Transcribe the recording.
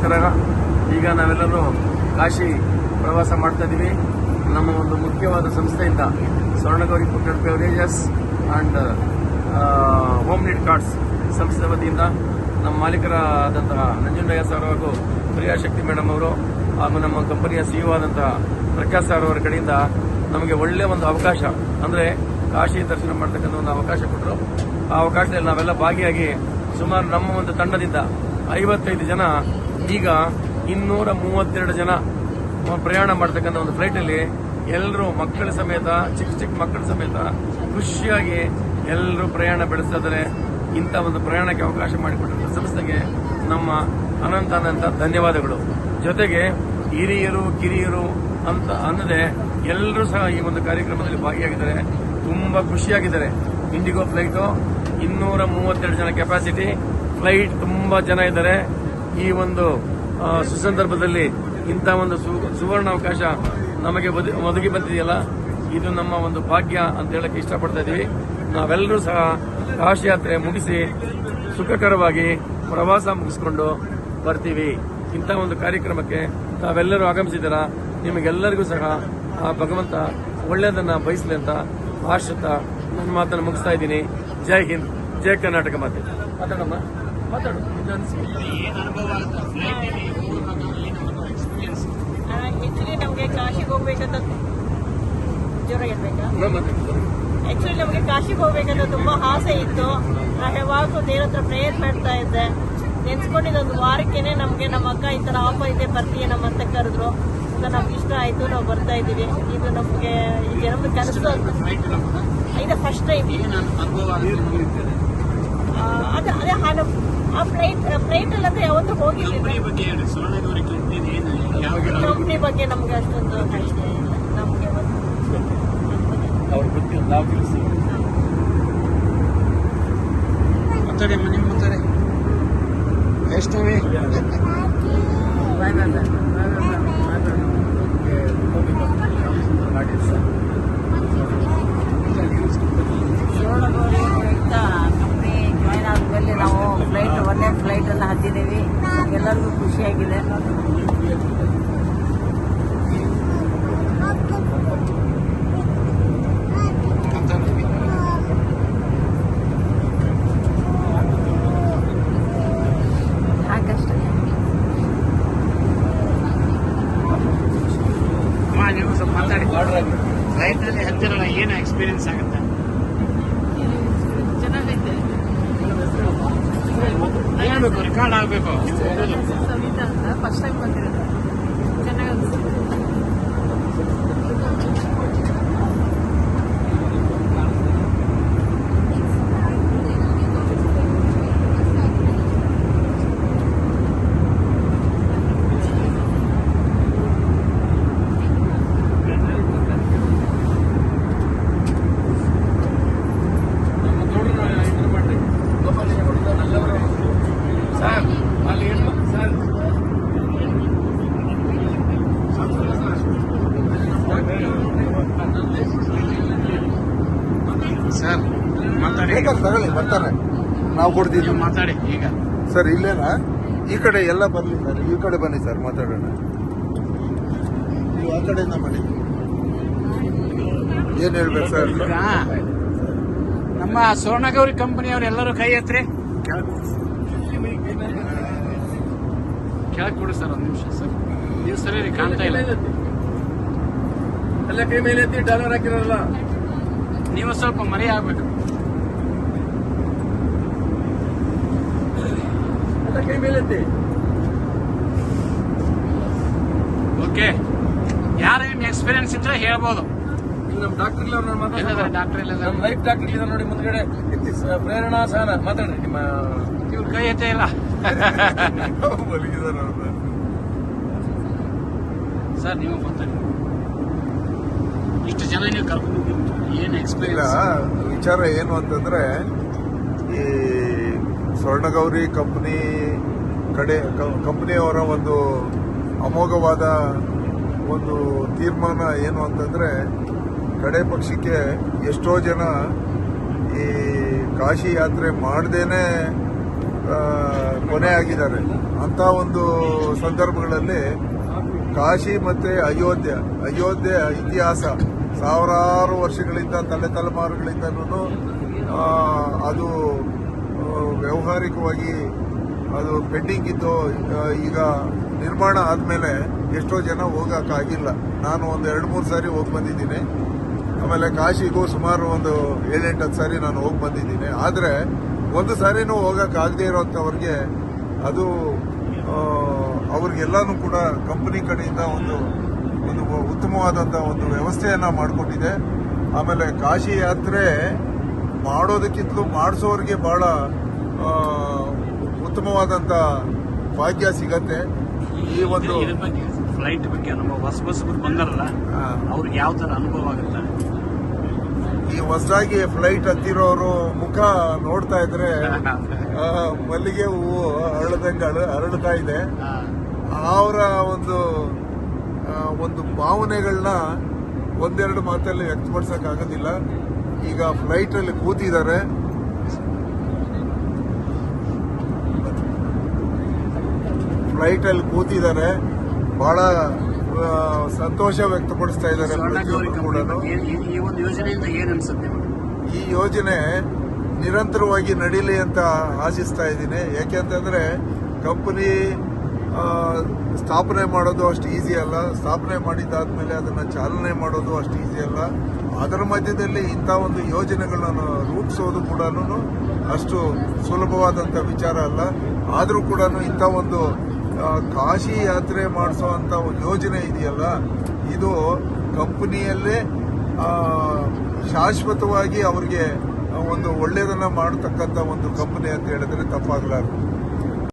ನಮಸ್ಕಾರ ಈಗ ನಾವೆಲ್ಲರೂ ಕಾಶಿ ಪ್ರವಾಸ ಮಾಡ್ತಾ ಇದ್ದೀವಿ ನಮ್ಮ ಒಂದು ಮುಖ್ಯವಾದ ಸಂಸ್ಥೆಯಿಂದ Swarnagowri ಪುಟ್ಟಡ್ beverages and home need cards ಸಂಸ್ಥೆ ವತಿಯಿಂದ ನಮ್ಮ ಮಾಲೀಕರಾದಂತಹ ನಂಜುಂಡಯ್ಯ ಸರ್ ಹಾಗೂ ಪ್ರಿಯಾಶಕ್ತಿ ಮೇಡಮ್ ಅವರು ಹಾಗೂ ನಮ್ಮ ಕಂಪನಿಯ ಸಿಇಒ ಆದಂತಹ ಪ್ರಕಾಶ್ ಸರ್ ಅವರ ಕಡೆಯಿಂದ ನಮಗೆ ಒಳ್ಳೆ ಒಂದು ಅವಕಾಶ, ಅಂದರೆ ಕಾಶಿ ದರ್ಶನ ಮಾಡ್ತಕ್ಕಂಥ ಒಂದು ಅವಕಾಶ ಕೊಟ್ಟರು ಆ ಅವಕಾಶದಲ್ಲಿ ನಾವೆಲ್ಲ ಭಾಗಿಯಾಗಿ ಸುಮಾರು ನಮ್ಮ ಒಂದು ತಂಡದಿಂದ ಐವತ್ತೈದು ಜನ ಈಗ ಇನ್ನೂರ ಮೂವತ್ತೆರಡು ಜನ ಪ್ರಯಾಣ ಮಾಡ್ತಕ್ಕಂಥ ಒಂದು ಫ್ಲೈಟಲ್ಲಿ ಎಲ್ಲರೂ ಮಕ್ಕಳ ಸಮೇತ, ಚಿಕ್ಕ ಚಿಕ್ಕ ಮಕ್ಕಳ ಸಮೇತ ಖುಷಿಯಾಗಿ ಎಲ್ಲರೂ ಪ್ರಯಾಣ ಬೆಳೆಸ್ತಾ ಇದ್ದಾರೆ. ಇಂಥ ಒಂದು ಪ್ರಯಾಣಕ್ಕೆ ಅವಕಾಶ ಮಾಡಿಕೊಟ್ಟಿರುವ ಸಂಸ್ಥೆಗೆ ನಮ್ಮ ಅನಂತ ಅನಂತ ಧನ್ಯವಾದಗಳು. ಜೊತೆಗೆ ಹಿರಿಯರು, ಕಿರಿಯರು ಅಂತ ಅನ್ನದೆ ಎಲ್ಲರೂ ಸಹ ಈ ಒಂದು ಕಾರ್ಯಕ್ರಮದಲ್ಲಿ ಭಾಗಿಯಾಗಿದ್ದಾರೆ. ತುಂಬಾ ಖುಷಿಯಾಗಿದ್ದಾರೆ. ಇಂಡಿಗೋ ಫ್ಲೈಟು ಇನ್ನೂರ ಮೂವತ್ತೆರಡು ಜನ ಕೆಪಾಸಿಟಿ ಫ್ಲೈಟ್ ತುಂಬಾ ಜನ ಇದ್ದಾರೆ. ಈ ಒಂದು ಸುಸಂದರ್ಭದಲ್ಲಿ ಇಂಥ ಒಂದು ಸುವರ್ಣ ಅವಕಾಶ ನಮಗೆ ಒದ- ಒದಗಿ ಬಂದಿದೆಯಲ್ಲ, ಇದು ನಮ್ಮ ಒಂದು ಭಾಗ್ಯ ಅಂತ ಹೇಳಕ್ಕೆ ಇಷ್ಟಪಡ್ತಾ ಇದೀವಿ ನಾವೆಲ್ಲರೂ ಸಹ ಕಾಶಿ ಯಾತ್ರೆ ಮುಗಿಸಿ ಸುಖಕರವಾಗಿ ಪ್ರವಾಸ ಮುಗಿಸ್ಕೊಂಡು ಬರ್ತೀವಿ. ಇಂಥ ಒಂದು ಕಾರ್ಯಕ್ರಮಕ್ಕೆ ತಾವೆಲ್ಲರೂ ಆಗಮಿಸಿದ್ದೀರಾ. ನಿಮಗೆಲ್ಲರಿಗೂ ಸಹ ಆ ಭಗವಂತ ಒಳ್ಳೆಯದನ್ನ ಬಯಸಲಿ ಅಂತ ಆಶ್ರಿತ ನನ್ನ ಮಾತನ್ನು ಮುಗಿಸ್ತಾ ಇದ್ದೀನಿ. ಜೈ ಹಿಂದ್, ಜೈ ಕರ್ನಾಟಕ ಮಾತೆ. ಮಾತಾಡಮ್ಮ ಮಾತಾಡು. ಆಕ್ಚುಲಿ ನಮಗೆ ಕಾಶಿಗೆ ಹೋಗ್ಬೇಕಂತ ಜ್ವರ ಇರ್ಬೇಕಾ ಆ್ಯಕ್ಚುಲಿ ನಮಗೆ ಕಾಶಿಗೆ ಹೋಗ್ಬೇಕಂತ ತುಂಬ ಆಸೆ ಇತ್ತು. ನಾನು ಯಾವಾಗಲೂ ದೇವ್ರ ಹತ್ರ ಪ್ರೇಯರ್ ಮಾಡ್ತಾ ಇದ್ದೆ. ನೆನ್ಸ್ಕೊಂಡಿದ್ದ ಒಂದು ವಾರಕ್ಕೇನೆ ನಮಗೆ ನಮ್ಮ ಅಕ್ಕ ಈ ಥರ ಆಫರ್ ಇದೆ ಬರ್ತೀಯ ನಮ್ಮ ಅಂತ ಕರೆದ್ರು. ಸೊ ನಮ್ಗೆ ಇಷ್ಟ ಆಯಿತು ನಾವು ಬರ್ತಾ ಇದ್ದೀವಿ. ಇದು ನಮಗೆ ಈ ಜನ್ಮದ ಕನಸು ಇದೆ ಇದು ಫಸ್ಟ್ ಟೈಮ್ ಅದೇ ಅದೇ ಹಾಲು ಆ ಫ್ಲೈಟ್ ಫ್ಲೈಟ್ ಅಲ್ಲಿ ಅಂದ್ರೆ ಯಾವತ್ತೂ ಹೋಗಿಲ್ಲ ಕಂಪ್ನಿ ಬಗ್ಗೆ ನಮ್ಗೆ ಅಷ್ಟೊಂದು ಐಡಿಯಾ ಇಲ್ಲ. ನಮ್ಗೆ ಅವ್ರಿಗೆ ಗೊತ್ತಿಲ್ಲ. ನಾವು ತಿಳಿಸಿ ಮಾತಾಡಿ ಮನೆ ಮಾತಾಡಿ ವೈಷ್ಣವಿ. ಶಿವನಗೌರಿ ಅಂತ ಕಂಪ್ನಿ ಜಾಯ್ನ್ ಆದ್ಮೇಲೆ ನಾವು ಫ್ಲೈಟ್ ಒಂದೇ ಫ್ಲೈಟ್ ಅನ್ನ ಹತ್ತಿದ್ದೀವಿ ಎಲ್ಲರಿಗೂ ಖುಷಿಯಾಗಿದೆ ನೀವು ಸ್ವಲ್ಪ ಮಾತಾಡಿ. ಅಲ್ಲಿ ಹತ್ತಿರಲ್ಲ ಏನು ಎಕ್ಸ್ಪೀರಿಯನ್ಸ್ ಆಗುತ್ತೆ? ಹೇಳ್ಬೇಕು ರೆಕಾರ್ಡ್ ಆಗಬೇಕು ಸವಿತಾ ಅಂತ ಫಸ್ಟ್ ಟೈಮ್ ಬಂದಿರೋದು. ಚೆನ್ನಾಗಿ ನಮ್ಮ ಗೌಡ್ರನ್ನ ಇಂಟರ್ ಮಾಡ್ರಿ ಗೋಪಾಲಯ್ಯ ಗೌಡ್ರು ನಲ್ಲವರು ಸರ್ ಅಲ್ಲಿ ಏನು ಸರ್ ಸರ್ ಮಾತಾಡಿ ಬೇಕಾದ್ರೆ ತಗೊಳ್ಳಿ ಬರ್ತಾರೆ ನಾವು ಕೊಡ್ತೀವಿ. ಮಾತಾಡಿ ಈಗ. ಸರ್ ಇಲ್ಲೇನಾ? ಈ ಕಡೆ ಎಲ್ಲ ಬರಲಿ ಸರ್ ಈ ಕಡೆ ಬನ್ನಿ ಸರ್ ಮಾತಾಡೋಣ. ನೀವು ಆ ಕಡೆಯಿಂದ ಬನ್ನಿ. ಏನ್ ಹೇಳ್ಬೇಕು ಸರ್? ನಮ್ಮ ಸುವರ್ಣಗೌರಿ ಕಂಪನಿಯವರು ಎಲ್ಲರೂ ಕೈ ಎತ್ತರಿ. ಕೆಳಗೆ ಕೊಡಿ ಸರ್ ಒಂದು ನಿಮಿಷ ಸರ್. ನೀವು ಸರಿ ರೀ ಕಾಣ್ತಾ ಇಲ್ಲ. ಎಲ್ಲ ಕೈ ಮೇಲೆ ಎತ್ತಿ ಡಾಲರ್ ಹಾಕಿರಲ್ಲ ನೀವು ಸ್ವಲ್ಪ ಮರಿ ಆಗ್ಬೇಕು ಎಲ್ಲ ಕೈ ಮೇಲೆ ಎತ್ತಿ ಓಕೆ. ಯಾರು ನಿಮ್ ಎಕ್ಸ್ಪೀರಿಯನ್ಸ್ ಇದ್ರೆ ಹೇಳ್ಬೋದು. ನಮ್ಮ ಡಾಕ್ಟರ್ ಇಲ್ಲ ಎಲ್ಲದಾರೆ ಮಾತಾಡ್ತಾರೆ ಡಾಕ್ಟರ್ ಇಲ್ಲ ನಮ್ಮ ಲೈಫ್ ಡಾಕ್ಟರ್ ಇಲ್ಲ ನೋಡಿ ಮುಂದ್ಗಡೆ. ಪ್ರೇರಣಾ ಸಹನ ಮಾತಾಡ್ರಿ ನಿಮ್ಮ ಇವ್ರ ಕೈ ಎತ್ತೇ ಇಲ್ಲ. ಅವ್ರು. ಸರ್ ನೀವು ಮಾತಾಡಿ ಇಷ್ಟು ಜನ ನೀವು ಕರ್ಕೊಂಡು ಏನು ಎಕ್ಸ್ಪೀರಿಯನ್ಸ್ ವಿಚಾರ ಏನು ಅಂತಂದ್ರೆ ಈ ಸ್ವರ್ಣಗೌರಿ ಕಂಪ್ನಿ ಕಡೆ ಕಂಪ್ನಿಯವರ ಒಂದು ಅಮೋಘವಾದ ಒಂದು ತೀರ್ಮಾನ ಏನು ಅಂತಂದರೆ, ಕಡೆ ಪಕ್ಷಕ್ಕೆ ಎಷ್ಟೋ ಜನ ಈ ಕಾಶಿ ಯಾತ್ರೆ ಮಾಡದೇನೆ ಕೊನೆ ಆಗಿದ್ದಾರೆ. ಅಂಥ ಒಂದು ಸಂದರ್ಭಗಳಲ್ಲಿ ಕಾಶಿ ಮತ್ತು ಅಯೋಧ್ಯೆ ಅಯೋಧ್ಯೆ ಇತಿಹಾಸ ಸಾವಿರಾರು ವರ್ಷಗಳಿಂದ ತಲೆ ತಲೆಮಾರುಗಳಿಂದನೂ ಅದು ವ್ಯಾವಹಾರಿಕವಾಗಿ ಅದು ಪೆಂಡಿಂಗ್ ಇದ್ದು ಈಗ ನಿರ್ಮಾಣ ಆದಮೇಲೆ ಎಷ್ಟೋ ಜನ ಹೋಗೋಕ್ಕಾಗಿಲ್ಲ. ನಾನು ಒಂದು ಎರಡು ಮೂರು ಸಾರಿ ಹೋಗಿ ಬಂದಿದ್ದೀನಿ. ಆಮೇಲೆ ಕಾಶಿಗೂ ಸುಮಾರು ಒಂದು ಏಳೆಂಟು ಹತ್ತು ಸಾರಿ ನಾನು ಹೋಗಿ ಬಂದಿದ್ದೀನಿ. ಆದರೆ ಒಂದು ಸಾರಿನೂ ಹೋಗೋಕ್ಕಾಗದೇ ಇರೋಂಥವ್ರಿಗೆ ಅದು ಅವ್ರಿಗೆಲ್ಲನೂ ಕೂಡ ಕಂಪನಿ ಕಡೆಯಿಂದ ಒಂದು ಒಂದು ಉತ್ತಮವಾದಂಥ ಒಂದು ವ್ಯವಸ್ಥೆಯನ್ನು ಮಾಡಿಕೊಟ್ಟಿದೆ. ಆಮೇಲೆ ಕಾಶಿ ಯಾತ್ರೆ ಮಾಡೋದಕ್ಕಿಂತಲೂ ಮಾಡಿಸೋರಿಗೆ ಆ, ಉತ್ತಮವಾದಂಥ ಭಾಗ್ಯ ಸಿಗತ್ತೆ. ಈ ಒಂದು ಬಗ್ಗೆ ಫ್ಲೈಟ್ ಬಗ್ಗೆ ನಮ್ಮ ಹೊಸ ಬಸ್ ಬಂದಾರಲ್ಲ ಅವ್ರಿಗೆ ಯಾವ ತರ ಅನುಭವ ಆಗುತ್ತೆ? ಈ ಹೊಸದಾಗಿ ಫ್ಲೈಟ್ ಹತ್ತಿರೋರು ಮುಖ ನೋಡ್ತಾ ಇದ್ರೆ ಮಲ್ಲಿಗೆ ಹೂವು ಅರಳದಂಗೆ ಅರಳ್ತಾ ಇದೆ. ಅವರ ಒಂದು ಒಂದು ಭಾವನೆಗಳನ್ನ ಒಂದೆರಡು ಮಾತಲ್ಲಿ ವ್ಯಕ್ತಪಡಿಸಕ್ಕಾಗೋದಿಲ್ಲ. ಈಗ ಫ್ಲೈಟ್ ಅಲ್ಲಿ ಕೂತಿದ್ದಾರೆ. ಫ್ಲೈಟ್ ಅಲ್ಲಿ ಕೂತಿದ್ದಾರೆ. ಬಹಳ ಸಂತೋಷ ವ್ಯಕ್ತಪಡಿಸ್ತಾ ಇದ್ದಾರೆ ಈ- ಈ ಒಂದು ಯೋಜನೆಯಿಂದ ಏನ್ ಅನ್ಸುತ್ತೆ ನಿಮ್ಗೆ? ಈ ಯೋಜನೆ ನಿರಂತರವಾಗಿ ನಡೀಲಿ ಅಂತ ಆಶಿಸ್ತಾ ಇದ್ದೀನಿ. ಯಾಕೆಂತಂದ್ರೆ ಕಂಪನಿ ಸ್ಥಾಪನೆ ಮಾಡೋದು ಅಷ್ಟು ಈಸಿ ಅಲ್ಲ. ಸ್ಥಾಪನೆ ಮಾಡಿದ್ದಾದ್ಮೇಲೆ ಅದನ್ನ ಚಾಲನೆ ಮಾಡೋದು ಅಷ್ಟು ಈಸಿ ಅಲ್ಲ. ಅದರ ಮಧ್ಯದಲ್ಲಿ ಇಂಥ ಒಂದು ಯೋಜನೆಗಳನ್ನು ರೂಪಿಸೋದು ಕೂಡ ಅಷ್ಟು ಸುಲಭವಾದಂಥ ವಿಚಾರ ಅಲ್ಲ. ಆದರೂ ಕೂಡ ಇಂಥ ಒಂದು ಕಾಶಿ ಯಾತ್ರೆ ಮಾಡಿಸೋ ಅಂತ ಒಂದು ಯೋಜನೆ ಇದೆಯಲ್ಲ, ಇದು ಕಂಪನಿಯಲ್ಲೇ ಶಾಶ್ವತವಾಗಿ ಅವ್ರಿಗೆ ಒಂದು ಒಳ್ಳೆಯದನ್ನ ಮಾಡತಕ್ಕಂಥ ಒಂದು ಕಂಪನಿ ಅಂತ ಹೇಳಿದ್ರೆ ತಪ್ಪಾಗಲಾರದು.